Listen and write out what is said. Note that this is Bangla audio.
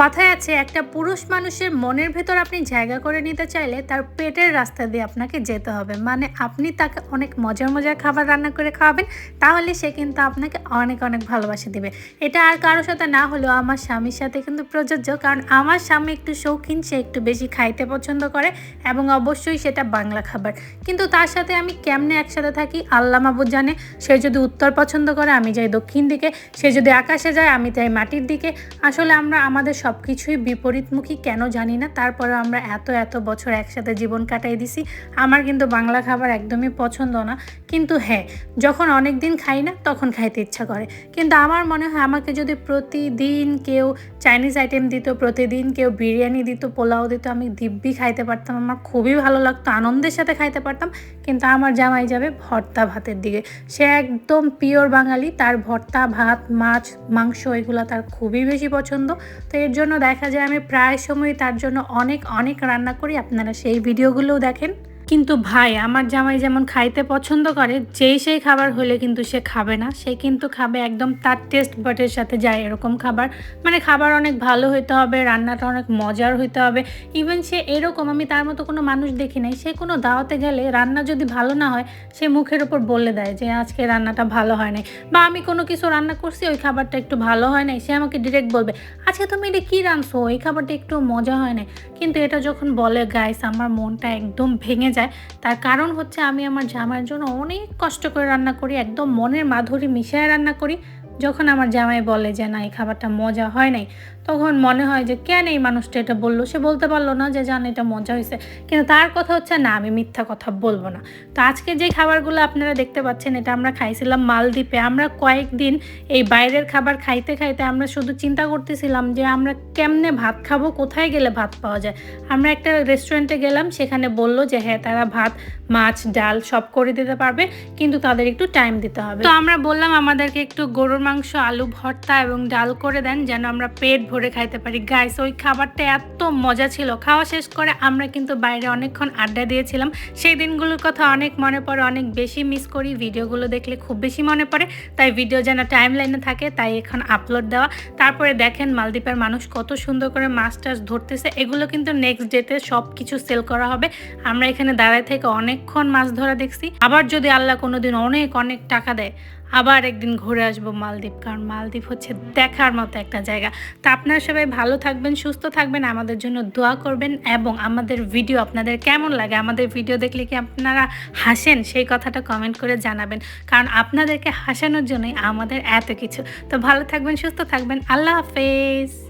কথায় আছে, একটা পুরুষ মানুষের মনের ভেতর আপনি জায়গা করে নিতে চাইলে তার পেটের রাস্তা দিয়ে আপনাকে যেতে হবে। মানে আপনি তাকে অনেক মজার মজার খাবার রান্না করে খাওয়াবেন, তাহলে সে কিন্তু আপনাকে অনেক অনেক ভালোবাসা দিবে। এটা আর কারোর সাথে না হলেও আমার স্বামীর সাথে কিন্তু প্রযোজ্য, কারণ আমার স্বামী একটু শৌখিন, সে একটু বেশি খাইতে পছন্দ করে এবং অবশ্যই সেটা বাংলা খাবার। কিন্তু তার সাথে আমি কেমনে একসাথে থাকি? আল্লাহ মাবুদ জানে। সে যদি উত্তর পছন্দ করে, আমি যাই দক্ষিণ দিকে। সে যদি আকাশে যায়, আমি যাই মাটির দিকে। আসলে আমরা আমাদের সব কিছুই বিপরীতমুখী, কেন জানি না। তারপরে আমরা এত এত বছর একসাথে জীবন কাটাই দিছি। আমার কিন্তু বাংলা খাবার একদমই পছন্দ না। কিন্তু হ্যাঁ যখন অনেক দিন খাই না, তখন খাইতে ইচ্ছা করে। কিন্তু আমার মনে হয় আমাকে যদি প্রতিদিন কেউ চাইনিজ আইটেম দিত, প্রতিদিন কেউ বিরিয়ানি দিত, পোলাও দিত, আমি দিব্যি খাইতে পারতাম। আমার খুবই ভালো লাগতো, আনন্দের সাথে খাইতে পারতাম। কিন্তু আমার জামাই যাবে ভর্তা ভাতের দিকে। সে একদম পিওর বাঙালি, তার ভর্তা, ভাত, মাছ, মাংস, এগুলো তার খুবই বেশি পছন্দ। তো এর জন্য দেখা যায় আমি প্রায় সময় তার জন্য অনেক অনেক রান্না করি। আপনারা সেই ভিডিওগুলোও দেখেন। কিন্তু ভাই, আমার জামাই যেমন খাইতে পছন্দ করে, যেই সেই খাবার হলে কিন্তু সে খাবে না। সে কিন্তু খাবে একদম তার টেস্ট বাটের সাথে যায় এরকম খাবার। মানে খাবার অনেক ভালো হইতে হবে, রান্নাটা অনেক মজার হইতে হবে। ইভেন সে এরকম, আমি তার মতো কোনো মানুষ দেখি নাই। সে কোনো দাওয়াতে গেলে রান্না যদি ভালো না হয়, সে মুখের উপর বলে দেয় যে, আজকে রান্নাটা ভালো হয় নাই। বা, আমি কোনো কিছু রান্না করছি, ওই খাবারটা একটু ভালো হয় নাই। সে আমাকে ডিরেক্ট বলবে আচ্ছা তুমি এটা কী রাঁধছো? এই খাবারটা একটু মজা হয় নাই। কিন্তু এটা যখন বলে গাইস আমার মনটা একদম ভেঙে যায়। তার কারণ হচ্ছে আমি আমার জামাইয়ের জন্য অনেক কষ্ট করে রান্না করি, একদম মনের মাধুরী মিশিয়ে রান্না করি। যখন আমার জামাই বলে যে, না, এই খাবারটা মজা হয় নাই, তখন মনে হয় যে, কেন এই মানুষটা এটা বলল? সে বলতে পারল না যে, জান, এটা মজা হয়েছে। কিন্তু তার কথা হচ্ছে, না, আমি মিথ্যা কথা বলব না। তো আজকে যে খাবারগুলো আপনারা দেখতে পাচ্ছেন, এটা আমরা খাইছিলাম মালদ্বীপে। আমরা কয়েকদিন এই বাইরের খাবার খাইতে খাইতে আমরা শুধু চিন্তা করতেছিলাম যে, আমরা কেমনে ভাত খাব, কোথায় গেলে ভাত পাওয়া যায়? আমরা একটা রেস্টুরেন্টে গেলাম, সেখানে বলল যে হ্যাঁ তারা ভাত, মাছ, ডাল সব করে দিতে পারবে, কিন্তু তাদের একটু টাইম দিতে হবে। তো আমরা বললাম, আমাদেরকে একটু গরুর মাংস, আলু, ভর্তা এবং ডাল করে দেন যেন আমরা পেট ভরে খাইতে পারি। গাইস ওই খাবারটা এত মজা ছিল। খাওয়া শেষ করে আমরা কিন্তু বাইরে অনেকক্ষণ আড্ডা দিয়েছিলাম। সেই দিনগুলোর কথা অনেক মনে পড়ে, অনেক বেশি মিস করি। ভিডিওগুলো দেখলে খুব বেশি মনে পড়ে। তাই ভিডিও যেন টাইম লাইনে থাকে, তাই এখন আপলোড দেওয়া। তারপরে দেখেন মালদ্বীপের মানুষ কত সুন্দর করে মাছ টাছ ধরতেছে। এগুলো কিন্তু নেক্সট ডেতে সব কিছু সেল করা হবে। আমরা এখানে দাঁড়ায় থেকে অনেকক্ষণ মাছ ধরা দেখছি। আবার যদি আল্লাহ কোনোদিন অনেক অনেক টাকা দেয় আবার একদিন ঘুরে আসব মালদ্বীপ, কারণ মালদ্বীপ হচ্ছে দেখার মতো একটা জায়গা। তো আপনারা সবাই ভালো থাকবেন, সুস্থ থাকবেন, আমাদের জন্য দোয়া করবেন এবং আমাদের ভিডিও আপনাদের কেমন লাগে, আমাদের ভিডিও দেখলে কি আপনারা হাসেন? সেই কথাটা কমেন্ট করে জানাবেন, কারণ আপনাদেরকে হাসানোর জন্যই আমাদের এত কিছু। তো ভালো থাকবেন, সুস্থ থাকবেন, আল্লাহ হাফেজ।